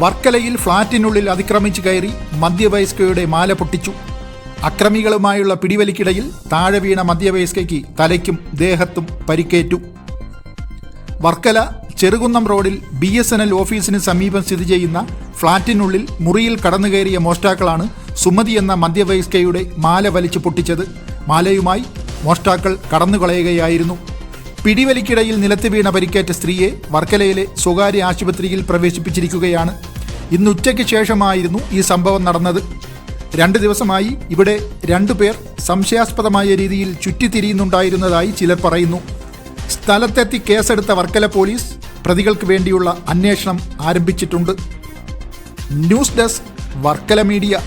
വർക്കലയിൽ ഫ്ളാറ്റിനുള്ളിൽ അതിക്രമിച്ചു കയറി മധ്യവയസ്കയുടെ മാല പൊട്ടിച്ചു. അക്രമികളുമായുള്ള പിടിവലിക്കിടയിൽ താഴെ വീണ മധ്യവയസ്കയ്ക്ക് തലയ്ക്കും ദേഹത്തും പരിക്കേറ്റു. വർക്കല ചെറുകുന്നം റോഡിൽ ബി എസ് എൻ എൽ ഓഫീസിന് സമീപം സ്ഥിതി ചെയ്യുന്ന ഫ്ളാറ്റിനുള്ളിൽ മുറിയിൽ കടന്നുകയറിയ മോഷ്ടാക്കളാണ് സുമതി എന്ന മധ്യവയസ്കയുടെ മാല വലിച്ചു പൊട്ടിച്ചത്. മാലയുമായി മോഷ്ടാക്കൾ കടന്നുകളയുകയായിരുന്നു. പിടിവലിക്കിടയിൽ നിലത്ത് വീണ പരിക്കേറ്റ സ്ത്രീയെ വർക്കലയിലെ സ്വകാര്യ ആശുപത്രിയിൽ പ്രവേശിപ്പിച്ചിരിക്കുകയാണ്. ഇന്ന് ഉച്ചയ്ക്ക് ശേഷമായിരുന്നു ഈ സംഭവം നടന്നത്. രണ്ട് ദിവസമായി ഇവിടെ രണ്ടുപേർ സംശയാസ്പദമായ രീതിയിൽ ചുറ്റിത്തിരിയുന്നുണ്ടായിരുന്നതായി ചിലർ പറയുന്നു. സ്ഥലത്തെത്തി കേസെടുത്ത വർക്കല പോലീസ് പ്രതികൾക്ക് വേണ്ടിയുള്ള അന്വേഷണം ആരംഭിച്ചിട്ടുണ്ട്. News desk Varkala media.